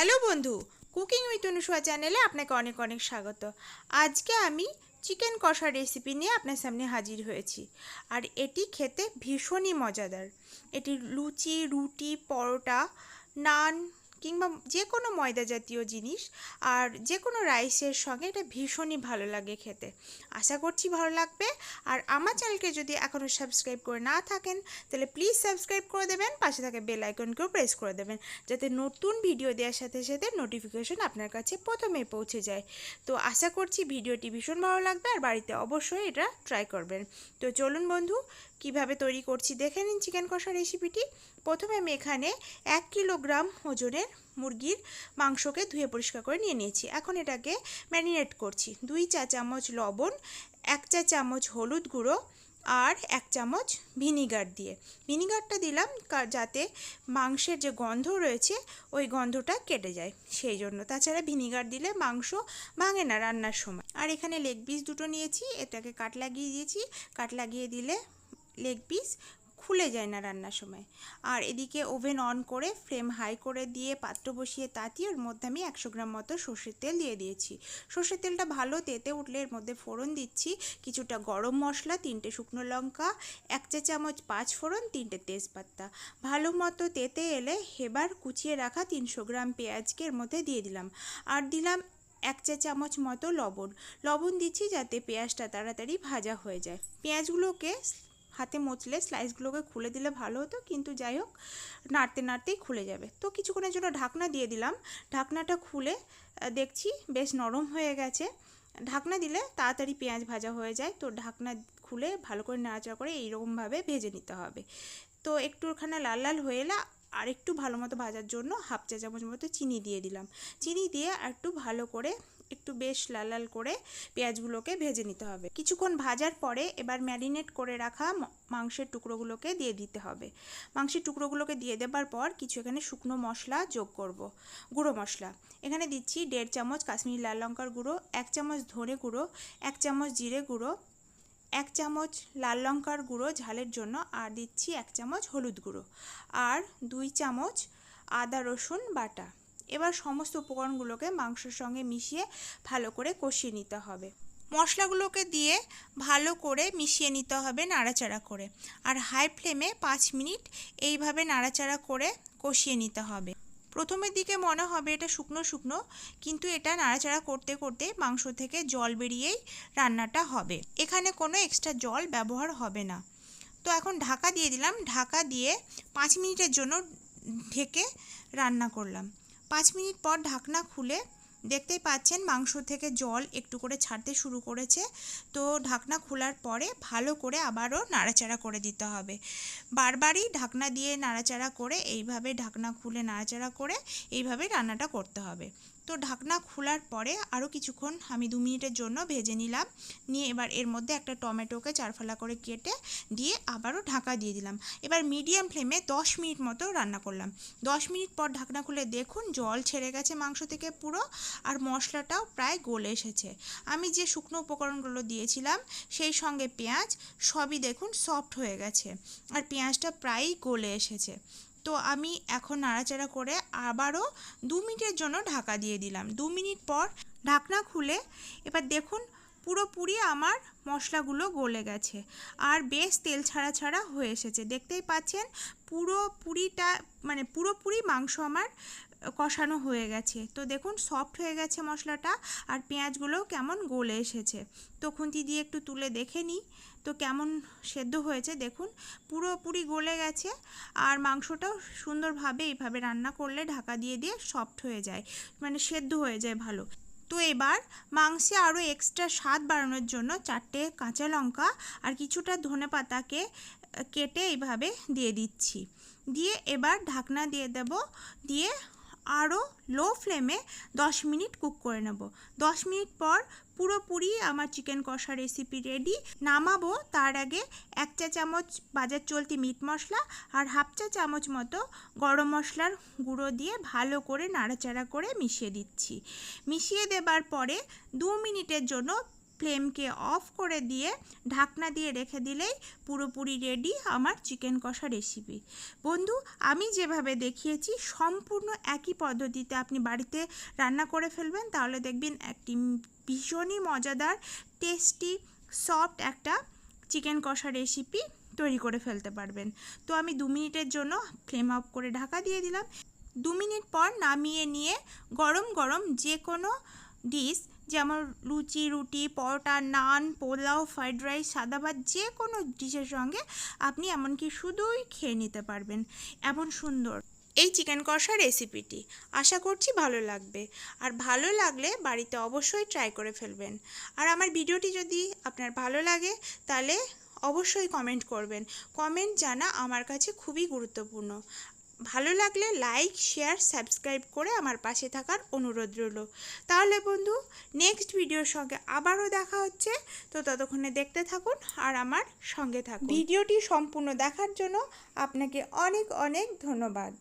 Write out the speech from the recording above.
Hello বন্ধু, cooking with Anusuya চ্যানেলে আপনাকে অনেক অনেক স্বাগত। আজকে আমি চিকেন কষা রেসিপি নিয়ে আপনার সামনে হাজির হয়েছি। আর এটি খেতে ভীষণই মজাদার। এটি লুচি, রুটি, পরোটা, নান কিংবা যে কোনো ময়দা জাতীয় জিনিস আর যে কোনো রাইসের সঙ্গে এটা ভীষণই ভালো লাগে খেতে। আশা করছি ভালো লাগবে। আর আমার চ্যানেলকে যদি এখনও সাবস্ক্রাইব করে না থাকেন, তাহলে প্লিজ সাবস্ক্রাইব করে দেবেন, পাশে থাকে বেল আইকনকেও প্রেস করে দেবেন, যাতে নতুন ভিডিও দেওয়ার সাথে সাথে নোটিফিকেশন আপনার কাছে প্রথমে পৌঁছে যায়। তো আশা করছি ভিডিওটি ভীষণ ভালো লাগবে, আর বাড়িতে অবশ্যই এটা ট্রাই করবেন। তো চলুন বন্ধু কীভাবে তৈরি করছি দেখে নিন চিকেন কষা রেসিপিটি প্রথমে আমি এখানে এক কিলোগ্রাম ওজনের মুরগির মাংসকে ধুয়ে পরিষ্কার করে নিয়ে নিয়েছি। এখন এটাকে ম্যারিনেট করছি। দুই চা চামচ লবণ, এক চা চামচ হলুদ গুঁড়ো আর এক চামচ ভিনিগার দিয়ে। ভিনিগারটা দিলাম যাতে মাংসের যে গন্ধ রয়েছে, ওই গন্ধটা কেটে যায়। সেই জন্য। তাছাড়া ভিনিগার দিলে মাংস ভাঙে না রান্নার সময়। আর এখানে লেগ পিস দুটো নিয়েছি। এটাকে কাট লাগিয়ে দিয়েছি। কাট লাগিয়ে দিলে লেগ পিস খুলে যায় না রান্নার সময়। আর এদিকে ওভেন অন করে ফ্লেম হাই করে দিয়ে পাত্র বসিয়ে তাতিয়ে ওর মধ্যে আমি একশো গ্রাম মতো সর্ষের তেল দিয়ে দিয়েছি। সর্ষের তেলটা ভালো তেতে উঠলে এর মধ্যে ফোড়ন দিচ্ছি। কিছুটা গরম মশলা, তিনটে শুকনো লঙ্কা, এক চা চামচ পাঁচ ফোড়ন, তিনটে তেজপাতা। ভালো মতো তেতে এলে হেবার কুচিয়ে রাখা তিনশো গ্রাম পেঁয়াজকে এর মধ্যে দিয়ে দিলাম। আর দিলাম এক চা চামচ মতো লবণ। লবণ দিচ্ছি যাতে পেঁয়াজটা তাড়াতাড়ি ভাজা হয়ে যায়। পেঁয়াজগুলোকে হাতে মুচলে স্লাইসগুলোকে খুলে দিলে ভালো হতো, কিন্তু যাই হোক, নাড়তে নাড়তেই খুলে যাবে। তো কিছুক্ষণের জন্য ঢাকনা দিয়ে দিলাম। ঢাকনাটা খুলে দেখছি বেশ নরম হয়ে গেছে। ঢাকনা দিলে তাড়াতাড়ি পেঁয়াজ ভাজা হয়ে যায়। তো ঢাকনা খুলে ভালো করে নাড়াচাড়া করে এইরকমভাবে ভেজে নিতে হবে। তো একটুখানি লাল লাল হয়ে এলে আর একটু ভালো মতো ভাজার জন্য হাফ চা চামচ মতো চিনি দিয়ে দিলাম। চিনি দিয়ে আর একটু ভালো করে একটু বেশ লাল লাল করে পেঁয়াজগুলোকে ভেজে নিতে হবে। কিছুক্ষণ ভাজার পরে এবার ম্যারিনেট করে রাখা মাংসের টুকরোগুলোকে দিয়ে দিতে হবে। মাংসের টুকরোগুলোকে দিয়ে দেবার পর কিছু এখানে শুকনো মশলা যোগ করব। গুঁড়ো মশলা। এখানে দিচ্ছি দেড় চামচ কাশ্মীরি লাল লঙ্কার গুঁড়ো, এক চামচ ধনে গুঁড়ো, এক চামচ জিরে গুঁড়ো, এক চামচ লাল লঙ্কার গুঁড়ো ঝালের জন্য আর দিচ্ছি এক চামচ হলুদ গুঁড়ো। আর দুই চামচ আদা রসুন বাটা। এবার সমস্ত উপকরণগুলোকে মাংসের সঙ্গে মিশিয়ে ভালো করে কষিয়ে নিতে হবে। মশলাগুলোকে দিয়ে ভালো করে মিশিয়ে নিতে হবে নাড়াচাড়া করে। আর হাই ফ্লেমে পাঁচ মিনিট এইভাবে নাড়াচাড়া করে কষিয়ে নিতে হবে। প্রথমের দিকে মনে হবে এটা শুকনো শুকনো, কিন্তু এটা নাড়াচাড়া করতে করতে মাংস থেকে জল বেরিয়েই রান্নাটা হবে। এখানে কোনো এক্সট্রা জল ব্যবহার হবে না। তো এখন ঢাকা দিয়ে দিলাম। ঢাকা দিয়ে পাঁচ মিনিটের জন্য ঢেকে রান্না করলাম। পাঁচ মিনিট পর ঢাকনা খুলে দেখতেই পাচ্ছেন মাংস থেকে জল একটু করে ছাড়তে শুরু করেছে। তো ঢাকনা খোলার পরে ভালো করে আবারও নাড়াচাড়া করে দিতে হবে। বারবারই ঢাকনা দিয়ে নাড়াচাড়া করে, এইভাবে ঢাকনা খুলে নাড়াচাড়া করে, এইভাবে রান্নাটা করতে হবে। তো ঢাকনা খোলার পরে আরও কিছুক্ষণ আমি দু মিনিটের জন্য ভেজে নিলাম। নিয়ে এবার এর মধ্যে একটা টমেটোকে চারফালা করে কেটে দিয়ে আবারও ঢাকা দিয়ে দিলাম। এবার মিডিয়াম ফ্লেমে দশ মিনিট মতো রান্না করলাম। দশ মিনিট পর ঢাকনা খুলে দেখুন, জল ছেড়ে গেছে মাংস থেকে পুরো আর মশলাটাও প্রায় গলে এসেছে। আমি যে শুকনো উপকরণগুলো দিয়েছিলাম, সেই সঙ্গে পেঁয়াজ সবই দেখুন সফট হয়ে গেছে। আর পেঁয়াজটা প্রায়ই গলে এসেছে। তো আমি এখন নাড়াচাড়া করে আবারও দু মিনিটের জন্য ঢাকা দিয়ে দিলাম। দু মিনিট পর ঢাকনা খুলে এবার দেখুন পুরোপুরি আমার মশলাগুলো গলে গেছে। আর বেশ তেল ছাড়া ছাড়া হয়ে এসেছে। দেখতেই পাচ্ছেন পুরোপুরিটা মানে পুরোপুরি মাংস আমার কষানো হয়ে গেছে। তো দেখুন সফট হয়ে গেছে মশলাটা আর পেঁয়াজগুলোও কেমন গলে এসেছে। তো খুন্তি দিয়ে একটু তুলে দেখে নিই তো কেমন সেদ্ধ হয়েছে দেখুন পুরোপুরি গলে গেছে আর মাংসটাও সুন্দরভাবে এইভাবে রান্না করলে ঢাকা দিয়ে দিয়ে সফট হয়ে যায় মানে সেদ্ধ হয়ে যায় ভালো। তো এবার মাংসে আরও এক্সট্রা স্বাদ বাড়ানোর জন্য চারটে কাঁচা লঙ্কা আর কিছুটা ধনে পাতাকে কেটে এইভাবে দিয়ে দিচ্ছি। দিয়ে এবার ঢাকনা দিয়ে দেব। দিয়ে আরও লো ফ্লেমে দশ মিনিট কুক করে নেব। দশ মিনিট পর পুরোপুরি আমার চিকেন কষা রেসিপি রেডি নামাবো তার আগে এক চা চামচ বাজার চলতি মিট মশলা আর হাফ চা চামচ মতো গরম মশলার গুঁড়ো দিয়ে ভালো করে নাড়াচাড়া করে মিশিয়ে দিচ্ছি। মিশিয়ে দেবার পরে দু মিনিটের জন্য ফ্লেমকে অফ করে দিয়ে ঢাকনা দিয়ে রেখে দিলেই পুরোপুরি রেডি আমার চিকেন কষা রেসিপি বন্ধু, আমি যেভাবে দেখিয়েছি, সম্পূর্ণ একই পদ্ধতিতে আপনি বাড়িতে রান্না করে ফেলবেন। তাহলে দেখবেন একটি ভীষণই মজাদার টেস্টি সফট একটা চিকেন কষা রেসিপি তৈরি করে ফেলতে পারবেন। তো আমি দু মিনিটের জন্য ফ্লেম অফ করে ঢাকা দিয়ে দিলাম। দু মিনিট পর নামিয়ে নিয়ে গরম গরম যে কোনো ডিশ, যেমন লুচি, রুটি, পরোটা, নান, পোলাও, ফ্রাইড রাইস, সাদা ভাত, যে কোনো ডিশের সঙ্গে আপনি এমনকি শুধুই খেয়ে নিতে পারবেন। এমন সুন্দর এই চিকেন কষা রেসিপিটি। আশা করছি ভালো লাগবে। আর ভালো লাগলে বাড়িতে অবশ্যই ট্রাই করে ফেলবেন। আর আমার ভিডিওটি যদি আপনার ভালো লাগে, তাহলে অবশ্যই কমেন্ট করবেন। কমেন্ট জানা আমার কাছে খুবই গুরুত্বপূর্ণ। ভালো লাগলে লাইক শেয়ার সাবস্ক্রাইব করে আমার পাশে থাকার অনুরোধ রইল। তাহলে বন্ধু নেক্সট ভিডিওর সঙ্গে আবারও দেখা হচ্ছে। তো ততক্ষণে দেখতে থাকুন আর আমার সঙ্গে থাকুন। ভিডিওটি সম্পূর্ণ দেখার জন্য আপনাকে অনেক অনেক ধন্যবাদ।